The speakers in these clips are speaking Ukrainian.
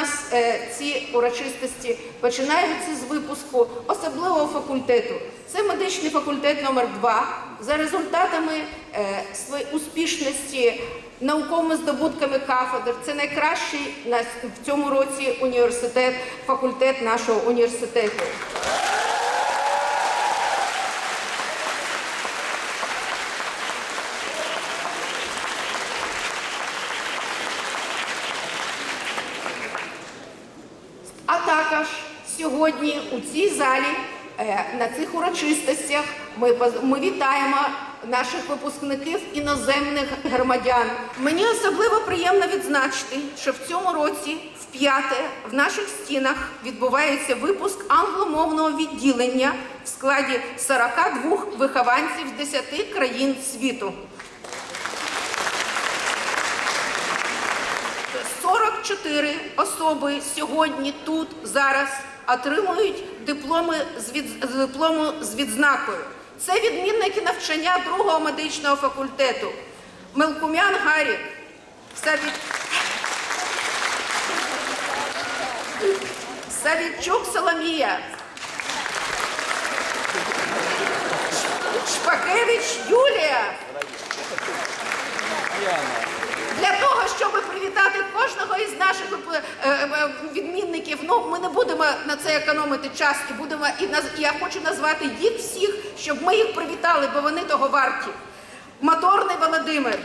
нас е, ці урочистості починаються з випуску особливого факультету. Це медичний факультет номер 2 За результатами е, своєї успішності, науковими здобутками кафедр. Це найкращий на в цьому році університет, факультет нашого університету. А також сьогодні у цій залі е, на цих урочистостях ми, ми вітаємо наших випускників іноземних громадян. Мені особливо приємно відзначити, що в цьому році вп'яте в наших стінах відбувається випуск англомовного відділення в складі 42 вихованців з 10 країн світу. 44 особи сьогодні тут зараз отримують дипломи з від... диплому з відзнакою. Це відмінники навчання другого медичного факультету. Мелкумян Гарік, Саві... Савічук Соломія, Шпакевич Юлія. Для того, щоб привітати кожного із наших е, е, відмінників, ну ми не будемо на це економити час і будемо і я хочу назвати їх всіх, щоб ми їх привітали, бо вони того варті. Моторний Володимир.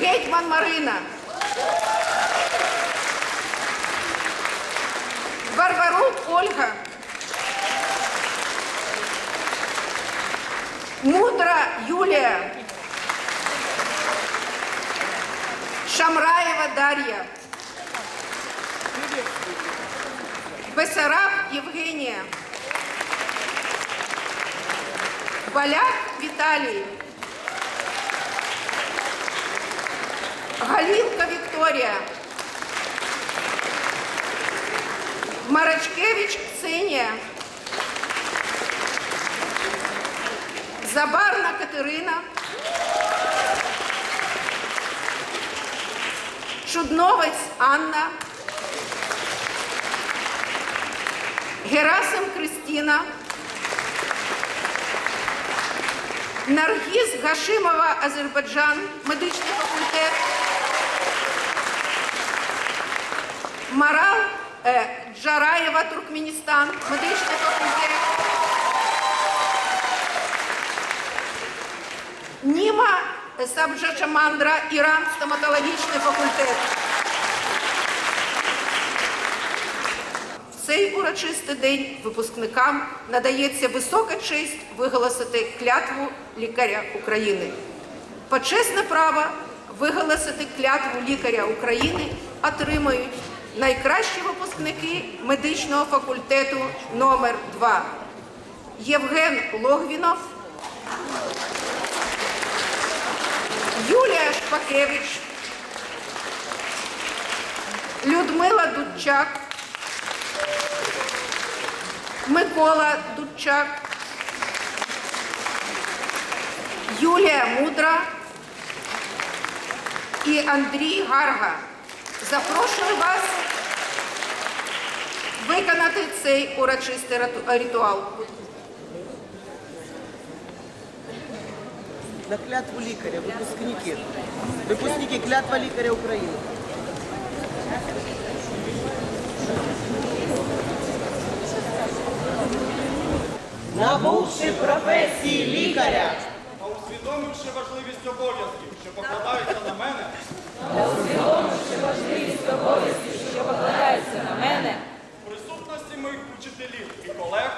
Гетьман Марина. Варварук Ольга. Мудра Юлія. Шамраєва Дар'я. Бесараб Євгенія. Баляк Віталій. Галінка Вікторія. Марачкевич Ксенія. Забарна Катерина. Чудновець Анна. Герасим Кристина. Наргіз Гашимова Азербайджан, медичний факультет. Марал е, Джараєва Туркменістан, медичний факультет. Німа Сабджачамандра, Іран, стоматологічний факультет. В цей урочистий день випускникам надається висока честь виголосити клятву лікаря України. Почесне право виголосити клятву лікаря України отримають найкращі випускники медичного факультету номер 2 Євген Логвінов, Юлія Шпакевич, Людмила Дудчак, Микола Дудчак, Юлія Мудра і Андрій Гарга. Запрошую вас виконати цей урочистий риту- ритуал. На клятву лікаря, випускники. Випускники клятва лікаря України. Набувши професії лікаря, Та усвідомивши важливість обов'язків, що покладаються на мене, покладаються на мене, в присутності моїх учителів і колег,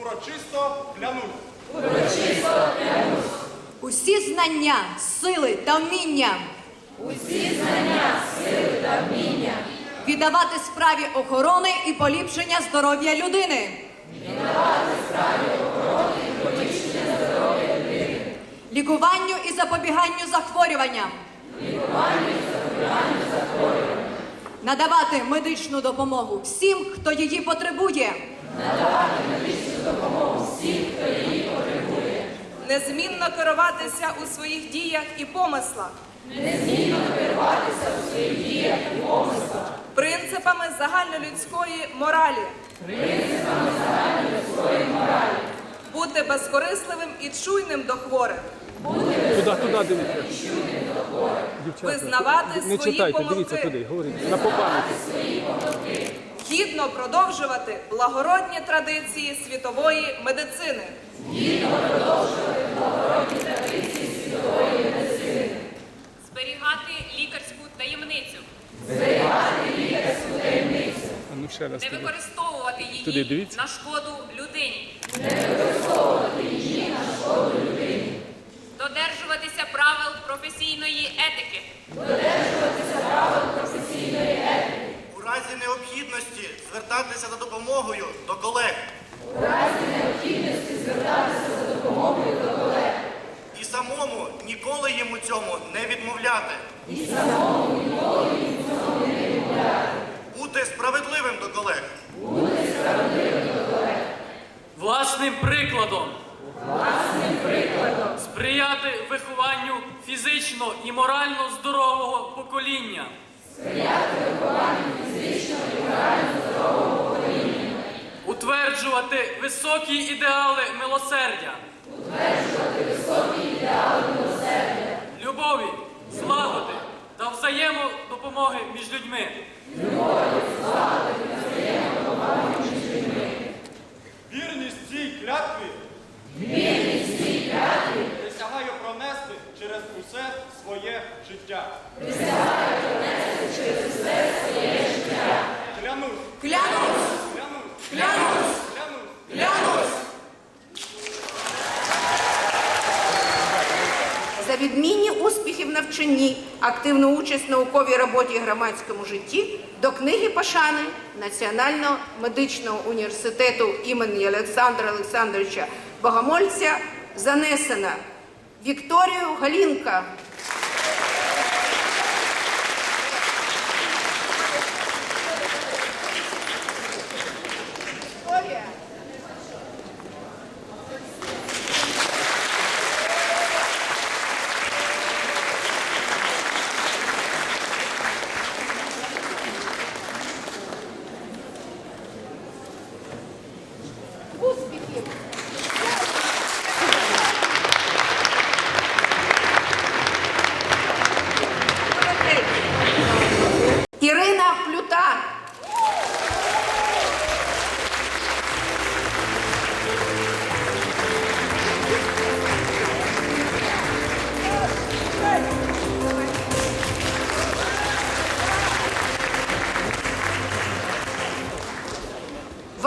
урочисто клянусь. Усі знання, сили та вміння. Усі знання, сили та вміння. Віддавати справі охорони і поліпшення здоров'я людини. Віддавати справі охорони і поліпшення здоров'я людини. Лікуванню і запобіганню захворюванням. Лікуванню і запобіганню захворюванням. Надавати медичну допомогу всім, хто її потребує. Незмінно керуватися у своїх діях і помислах. Незмінно керуватися у своїх діях. Принципами загальнолюдської моралі. принципами загальнолюдської моралі, Бути безкорисливим і чуйним до хворих. Туди, туди дивіться. Дівчата, Визнавати не свої читайте, помилки. дивіться туди, говоріть. На пам'яті. Гідно продовжувати благородні традиції світової медицини. зберігати лікарську таємницю, Зберігати лікарську А ну ще раз не туди. використовувати її дивіться. на шкоду людині. Додержуватися правил професійної етики. У разі необхідності звертатися за допомогою до колег. У разі необхідності звертатися за допомогою до колег. І самому ніколи їм у цьому не відмовляти. І самому ніколи їм у цьому не відмовляти. Бути справедливим до колег. Бути справедливим до колег. Власним прикладом. Сприяти вихованню фізично і морально здорового покоління. Утверджувати високі ідеали милосердя. ідеали милосердя. Любові, злагоди та взаємодопомоги між людьми. Вірність цій клятві. Вірність цій клятві. Присягаю пронести через усе своє життя. Присягаю пронести через усе своє життя. Клянусь. Клянусь! Клянусь. Клянусь! Клянусь. Клянусь! За відмінні успіхи активну участь в науковій роботі і громадському житті до книги пошани Національного медичного університету імені Олександра Олександровича Богомольця занесена Вікторію Галінка.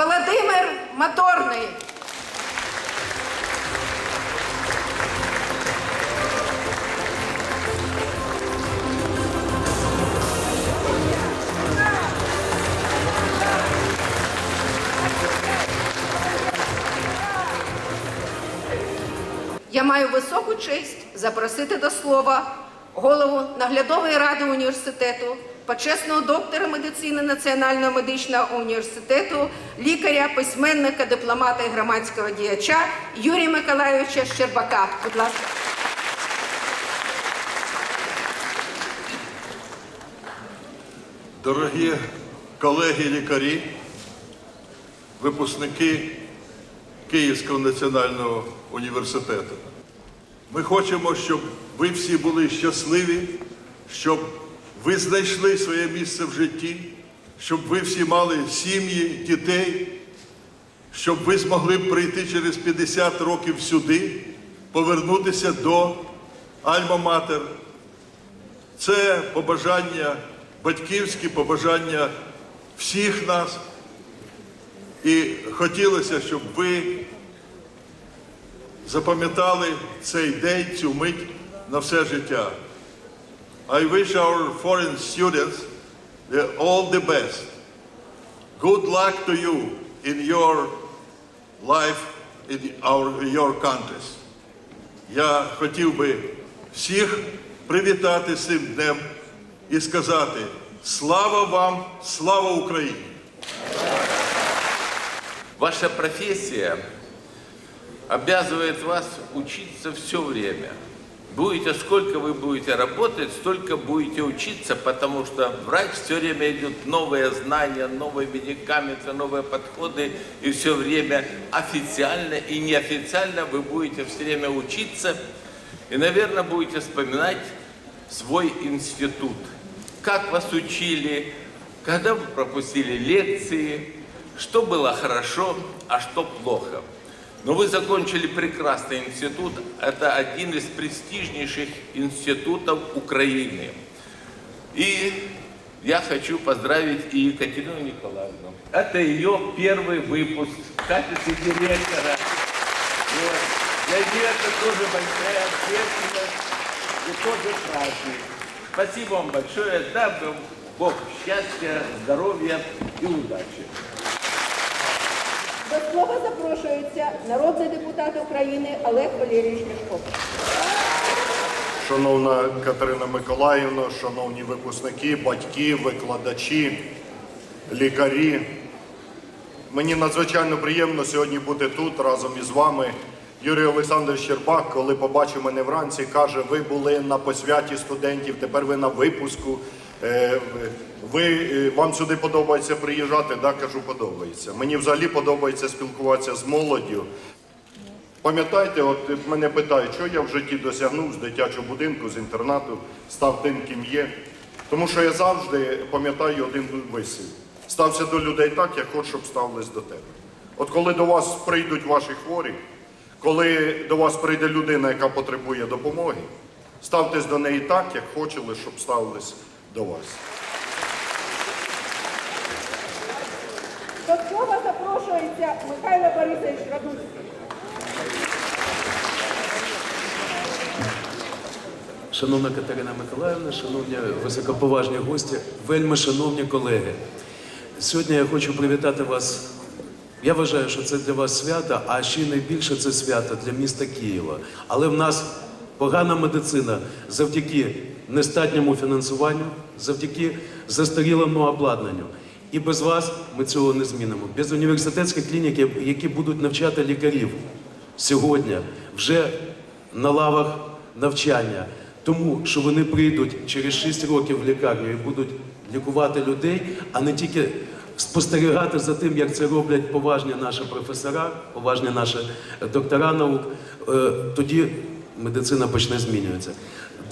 Володимир Моторний. Я маю високу честь запросити до слова голову наглядової ради університету, почесного доктора медицини Національного медичного університету, лікаря, письменника, дипломата і громадського діяча Юрія Миколайовича Щербака. Будь ласка. Дорогі колеги-лікарі, випускники Київського національного університету, ми хочемо, щоб ви всі були щасливі, щоб ви знайшли своє місце в житті, щоб ви всі мали сім'ї, дітей, щоб ви змогли прийти через 50 років сюди, повернутися до Альма-Матер, це побажання, батьківські побажання всіх нас. І хотілося, щоб ви запам'ятали цей день, цю мить на все життя. I wish our foreign students the, all the best. Good luck to you in your life in our, your countries. Я хотів би всіх привітати з цим днем і сказати слава вам, слава Україні! Ваша професія обязывает вас учиться все время. Будете, сколько вы будете работать, столько будете учиться, потому что врач все время идет новые знания, новые медикаменты, новые подходы, и все время официально и неофициально вы будете все время учиться, и, наверное, будете вспоминать свой институт. Как вас учили, когда вы пропустили лекции, что было хорошо, а что плохо. Но вы закончили прекрасный институт. Это один из престижнейших институтов Украины. И я хочу поздравить и Екатерину Николаевну. Это ее первый выпуск в качестве директора. Вот. Для нее это тоже большая ответственность и тоже праздник. Спасибо вам большое. Вам Бог счастья, здоровья и удачи. До слова запрошується народний депутат України Олег Валерійович Ляшко. Шановна Катерина Миколаївна, шановні випускники, батьки, викладачі, лікарі. Мені надзвичайно приємно сьогодні бути тут разом із вами. Юрій Олександрович Щербак, коли побачив мене вранці, каже, ви були на посвяті студентів, тепер ви на випуску. Е, Ви, е, вам сюди подобається приїжджати? Да, кажу, подобається. Мені взагалі подобається спілкуватися з молоддю. Пам'ятаєте, от мене питають, що я в житті досягнув з дитячого будинку, з інтернату, став тим, ким є. Тому що я завжди пам'ятаю один вислів. Стався до людей так, як хочеш, щоб ставились до тебе. От коли до вас прийдуть ваші хворі, коли до вас прийде людина, яка потребує допомоги, ставтесь до неї так, як хочели, щоб ставились до вас. До слова запрошується Михайло Борисович Радуцький. Шановна Катерина Миколаївна, шановні високоповажні гості, вельми шановні колеги. Сьогодні я хочу привітати вас. Я вважаю, що це для вас свято, а ще найбільше це свято для міста Києва. Але в нас погана медицина завдяки нестатньому фінансуванню, завдяки застарілому обладнанню. І без вас ми цього не змінимо. Без університетських клінік, які будуть навчати лікарів сьогодні, вже на лавах навчання, тому що вони прийдуть через 6 років в лікарню і будуть лікувати людей, а не тільки спостерігати за тим, як це роблять поважні наші професора, поважні наші доктора наук. Е, Тоді медицина почне змінюватися.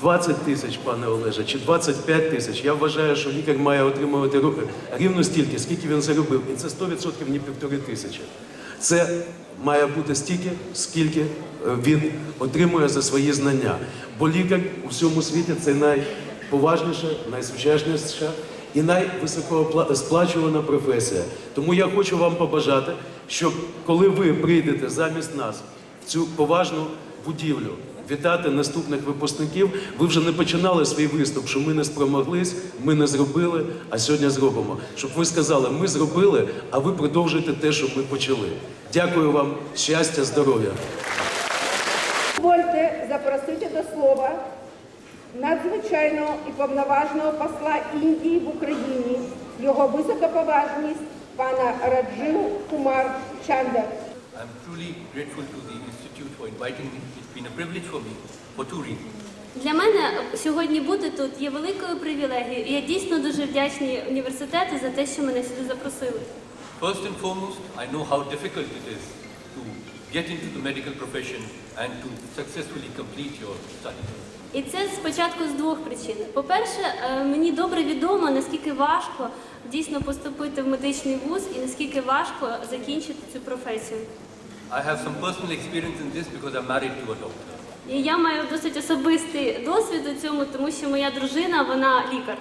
20 тисяч, пане Олеже, чи 25 тисяч. Я вважаю, що лікар має отримувати ру- рівно стільки, скільки він заробив. І це 100% не півтори тисячі. Це має бути стільки, скільки е, він отримує за свої знання. Бо лікар у всьому світі це найповажніша, найсучасніша і найвисокосплачувана професія. Тому я хочу вам побажати, щоб коли ви прийдете замість нас в цю поважну будівлю, вітати наступних випускників, ви вже не починали свій виступ, що ми не спромоглись, ми не зробили, а сьогодні зробимо. Щоб ви сказали, ми зробили, а ви продовжуєте те, що ми почали. Дякую вам, щастя, здоров'я. Дозвольте запросити до слова надзвичайного і повноважного посла Індії в Україні, його високоповажність пана Раджив Кумар Чандер. I'm truly grateful to the Institute for inviting me. It's been a privilege for me for two reasons. Для мене сьогодні бути тут є великою привілегією. І я дійсно дуже вдячний університету за те, що мене сюди запросили. First and foremost, I know how difficult it is to get into the medical profession and to successfully complete your studies. І це спочатку з двох причин. По-перше, е, мені добре відомо, наскільки важко дійсно поступити в медичний вуз і наскільки важко закінчити цю професію. I have some personal experience in this because I'm married to a doctor. І я маю досить особистий досвід у цьому, тому що моя дружина вона лікар.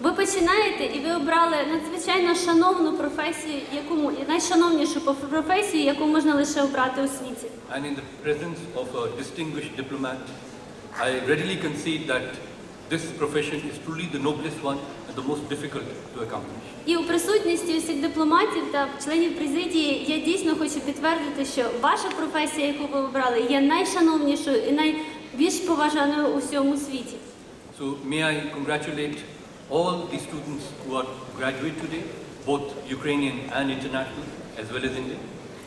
Ви починаєте і ви обрали надзвичайно шановну професію, яку найшановнішу професію, яку можна лише обрати у світі. And in the presence of a distinguished diplomat, I readily concede that this profession is truly the noblest one and the most difficult to accomplish. І у присутності усіх дипломатів та членів президії я дійсно хочу підтвердити, що ваша професія, яку ви обрали, є найшановнішою і найбільш поважаною у всьому світі. So may I congratulate all the students who are graduate today both Ukrainian and international, as well as Indian.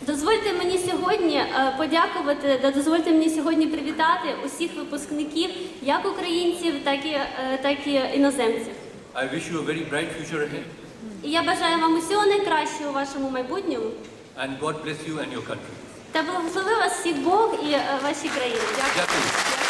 Дозвольте мені сьогодні е, подякувати, да дозвольте мені сьогодні привітати усіх випускників, як українців, так і, е, так і іноземців. I wish you a very bright future ahead, І я бажаю вам усього найкращого у вашому майбутньому. and God bless you and your country. Та благослови вас всіх Бог і е, ваші країни. Дякую. Дякую.